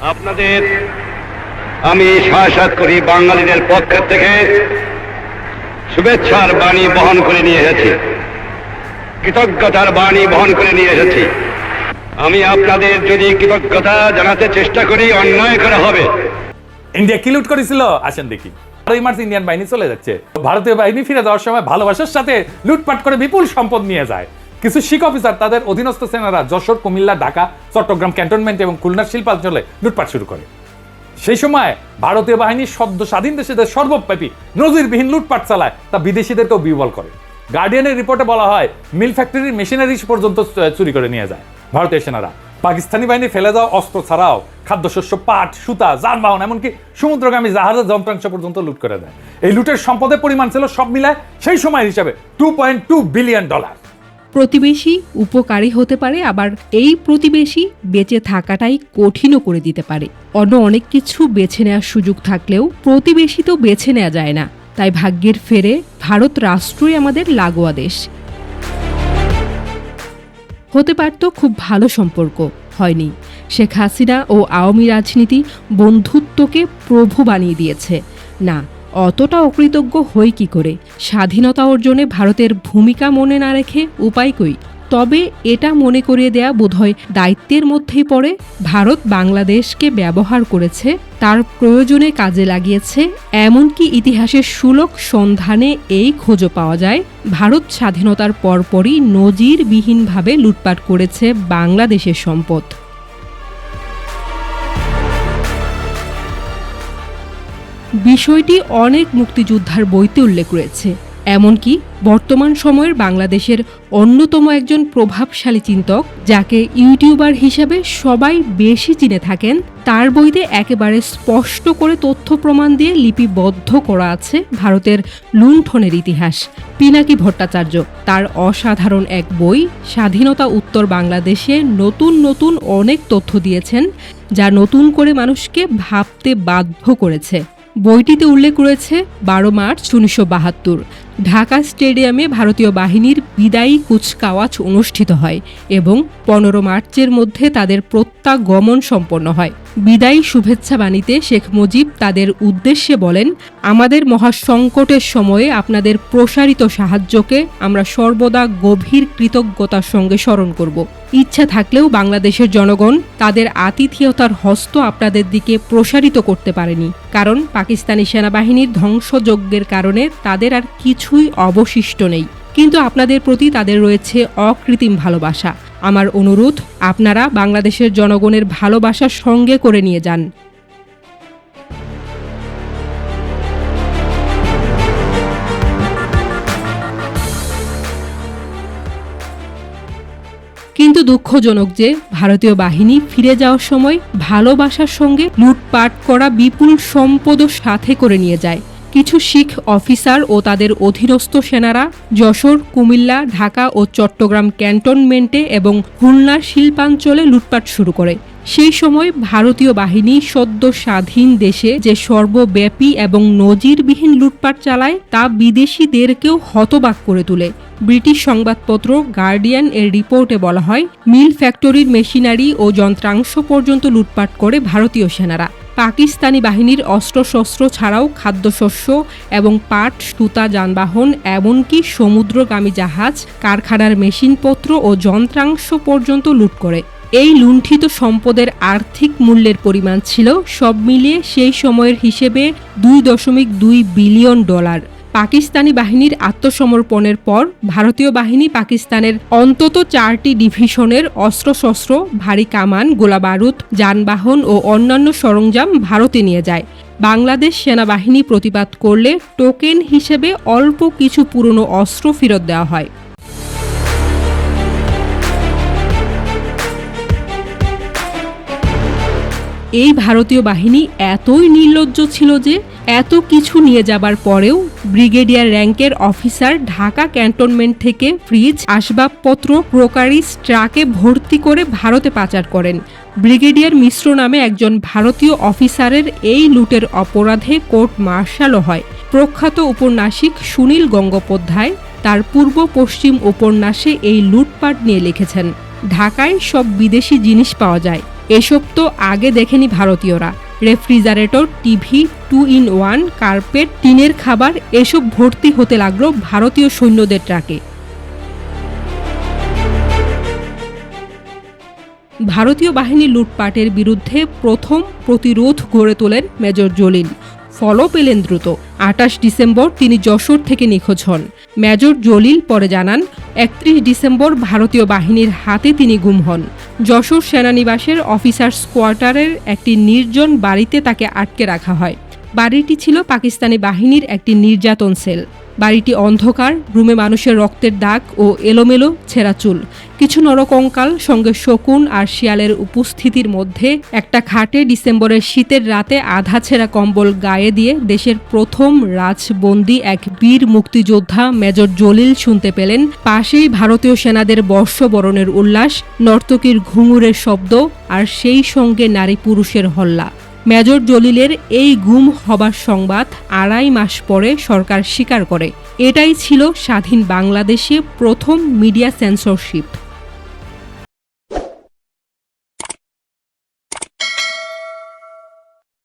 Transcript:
আপনাদের আমি সাহসাত করি বাঙালিদের পক্ষের থেকে। শুভেচ্ছার বাণী বহন করে নিয়ে এসেছি। কৃতজ্ঞতার বাণী বহন করে নিয়ে এসেছি। আমি আপনাদের যদি কৃতজ্ঞতা জানাতে চেষ্টা করি, অন্যায় করা হবে। ইন্ডিয়া কি লুট করেছিল? আসেন দেখি। মার্চ ইন্ডিয়ান বাহিনী চলে যাচ্ছে। ভারতীয় বাহিনী ফিরে যাওয়ার সময় ভালোবাসার সাথে লুটপাট করে বিপুল সম্পদ নিয়ে যায়। কিছু শিখ অফিসার, তাদের অধীনস্থ সেনারা যশোর, কুমিল্লা, ঢাকা, চট্টগ্রাম ক্যান্টনমেন্ট এবং খুলনার শিল্পাঞ্চলে লুটপাট শুরু করে। সেই সময় ভারতীয় বাহিনী সদ্য স্বাধীন দেশেদের সর্বব্যাপী নজিরবিহীন লুটপাট চালায় তা বিদেশিদেরকেও বিবল করে। গার্ডিয়ানের রিপোর্টে বলা হয়, মিল ফ্যাক্টরির মেশিনারিজ পর্যন্ত চুরি করে নিয়ে যায়। ভারতীয় সেনারা, পাকিস্তানি বাহিনী ফেলে যাওয়া অস্ত্র ছাড়াও খাদ্যশস্য, পাট, সুতা, যানবাহন, এমনকি সমুদ্রগামী জাহাজের যন্ত্রাংশ পর্যন্ত লুট করে দেয়। এই লুটের সম্পদের পরিমাণ ছিল সব মিলায় সেই সময় হিসাবে two point two billion dollar প্রতিবেশী উপকারী হতে পারে, আবার এই প্রতিবেশী বেঁচে থাকাটাই কঠিনও করে দিতে পারে। অন্য অনেক কিছু বেছে নেওয়ার সুযোগ থাকলেও প্রতিবেশী তো বেছে নেওয়া যায় না। তাই ভাগ্যের ফেরে ভারত রাষ্ট্রই আমাদের লাগোয়া দেশ। হতে পারত খুব ভালো সম্পর্ক, হয়নি। শেখ হাসিনা ও আওয়ামী রাজনীতি বন্ধুত্বকে প্রভু বানিয়ে দিয়েছে। না অতটা অকৃতজ্ঞ হই কি করে? স্বাধীনতা অর্জনে ভারতের ভূমিকা মনে না রেখে উপায় কই? তবে এটা মনে করিয়ে দেয়া বোধহয় দায়িত্বের মধ্যেই পড়ে। ভারত বাংলাদেশকে ব্যবহার করেছে, তার প্রয়োজনে কাজে লাগিয়েছে, এমনকি ইতিহাসের সুলক সন্ধানে এই খোঁজও পাওয়া যায়। ভারত স্বাধীনতার পরপরই নজিরবিহীনভাবে লুটপাট করেছে বাংলাদেশের সম্পদ। বিষয়টি অনেক মুক্তিযোদ্ধার বইতে উল্লেখ রয়েছে। এমনকি বর্তমান সময়ের বাংলাদেশের অন্যতম একজন প্রভাবশালী চিন্তক, যাকে ইউটিউবার হিসাবে সবাই বেশি চিনে থাকেন, তার বইতে একেবারে স্পষ্ট করে তথ্য প্রমাণ দিয়ে লিপিবদ্ধ করা আছে ভারতের লুণ্ঠনের ইতিহাস, পিনাকি ভট্টাচার্য। তার অসাধারণ এক বই, স্বাধীনতা উত্তর বাংলাদেশে নতুন নতুন অনেক তথ্য দিয়েছেন, যা নতুন করে মানুষকে ভাবতে বাধ্য করেছে। বইটিতে উল্লেখ রয়েছে, বারো মার্চ উনিশশো বাহাত্তর, ঢাকা স্টেডিয়ামে ভারতীয় বাহিনীর বিদায়ী কুচকাওয়াজ অনুষ্ঠিত হয় এবং পনেরো মার্চের মধ্যে তাদের প্রত্যাগমন সম্পন্ন হয়। বিদায়ী শুভেচ্ছা বাণীতে শেখ মুজিব তাদের উদ্দেশ্যে বলেন, আমাদের মহাসংকটের সময়ে আপনাদের প্রসারিত সাহায্যকে আমরা সর্বদা গভীর কৃতজ্ঞতার সঙ্গে স্মরণ করব। ইচ্ছা থাকলেও বাংলাদেশের জনগণ তাদের আতিথেয়তার হস্ত আপনাদের দিকে প্রসারিত করতে পারেনি। কারণ পাকিস্তানি সেনাবাহিনীর ধ্বংসযজ্ঞের কারণে তাদের আর কিছুই অবশিষ্ট নেই। কিন্তু আপনাদের প্রতি তাদের রয়েছে অকৃত্রিম ভালোবাসা। আমার অনুরোধ, আপনারা বাংলাদেশের জনগণের ভালোবাসা সঙ্গে করে নিয়ে যান। কিন্তু দুঃখজনক যে ভারতীয় বাহিনী ফিরে যাওয়ার সময় ভালোবাসার সঙ্গে লুটপাট করা বিপুল সম্পদও সাথে করে নিয়ে যায়। কিছু শিখ অফিসার ও তাদের অধীনস্থ সেনারা যশোর, কুমিল্লা, ঢাকা ও চট্টগ্রাম ক্যান্টনমেন্টে এবং খুলনা শিল্পাঞ্চলে লুটপাট শুরু করে। সেই সময় ভারতীয় বাহিনী সদ্য স্বাধীন দেশে যে সর্বব্যাপী এবং নজিরবিহীন লুটপাট চালায়, তা বিদেশিদেরকেও হতবাক করে তোলে। ব্রিটিশ সংবাদপত্র গার্ডিয়ান এর রিপোর্টে বলা হয়, মিল ফ্যাক্টরির মেশিনারি ও যন্ত্রাংশ পর্যন্ত লুটপাট করে ভারতীয় সেনারা। পাকিস্তানি বাহিনীর অস্ত্রশস্ত্র ছাড়াও খাদ্যশস্য এবং পাট, সুতা, যানবাহন, এমনকি সমুদ্রগামী জাহাজ, কারখানার মেশিনপত্র ও যন্ত্রাংশ পর্যন্ত লুট করে। এই লুণ্ঠিত সম্পদের আর্থিক মূল্যের পরিমাণ ছিল সব মিলিয়ে সেই সময়ের হিসেবে দুই দশমিক দুই বিলিয়ন ডলার। পাকিস্তানি বাহিনীর আত্মসমর্পণের পর ভারতীয় বাহিনী পাকিস্তানের অন্তত চারটি ডিভিশনের অস্ত্রশস্ত্র, ভারী কামান, গোলাবারুদ, যানবাহন ও অন্যান্য সরঞ্জাম ভারতে নিয়ে যায়। বাংলাদেশ সেনাবাহিনী প্রতিবাদ করলে টোকেন হিসেবে অল্প কিছু পুরনো অস্ত্র ফেরত দেওয়া হয়। এই ভারতীয় বাহিনী এতই নির্লজ্জ ছিল যে এত কিছু নিয়ে যাবার পরেও ব্রিগেডিয়ার র্যাঙ্কের অফিসার ঢাকা ক্যান্টনমেন্ট থেকে ফ্রিজ, আসবাবপত্র ক্রোকারিস ট্রাকে ভর্তি করে ভারতে পাচার করেন। ব্রিগেডিয়ার মিশ্র নামে একজন ভারতীয় অফিসারের এই লুটের অপরাধে কোর্ট মার্শালও হয়। প্রখ্যাত উপন্যাসিক সুনীল গঙ্গোপাধ্যায় তার পূর্ব পশ্চিম উপন্যাসে এই লুটপাট নিয়ে লিখেছেন। ঢাকায় সব বিদেশি জিনিস পাওয়া যায়। এসব তো আগে দেখেনি ভারতীয়রা। Refrigerator, TV two in one carpet, টিনের খাবার, এসব ভর্তি হতে লাগল ভারতীয় সৈন্যদের ট্রাকে। ভারতীয় বাহিনী লুটপাটের বিরুদ্ধে প্রথম প্রতিরোধ গড়ে তোলেন মেজর জলিল। ফলও পেলেন দ্রুত। আটাশ ডিসেম্বর তিনি যশোর থেকে নিখোঁজ হন। মেজর জলিল পরে জানান, একত্রিশ ডিসেম্বর ভারতীয় বাহিনীর হাতে তিনি গুম হন। যশোর সেনানিবাসের অফিসার্স কোয়ার্টারের একটি নির্জন বাড়িতে তাকে আটকে রাখা হয়। বাড়িটি ছিল পাকিস্তানি বাহিনীর একটি নির্যাতন সেল। বাড়িটি অন্ধকার, রুমে মানুষের রক্তের দাগ ও এলোমেলো ছেঁড়া চুল। কিছু নরকঙ্কাল সঙ্গে শকুন আর শিয়ালের উপস্থিতির মধ্যে একটা খাটে ডিসেম্বরের শীতের রাতে আধা ছেঁড়া কম্বল গায়ে দিয়ে দেশের প্রথম রাজবন্দি এক বীর মুক্তিযোদ্ধা মেজর জলিল শুনতে পেলেন। পাশেই ভারতীয় সেনাদের বর্ষবরণের উল্লাস, নর্তকীর ঘুঙুরের শব্দ আর সেই সঙ্গে নারী পুরুষের হল্লা। মেজর জলিলের এই গুম হবার সংবাদ আড়াই মাস পরে সরকার স্বীকার করে। এটাই ছিল স্বাধীন বাংলাদেশে প্রথম মিডিয়া সেন্সরশিপ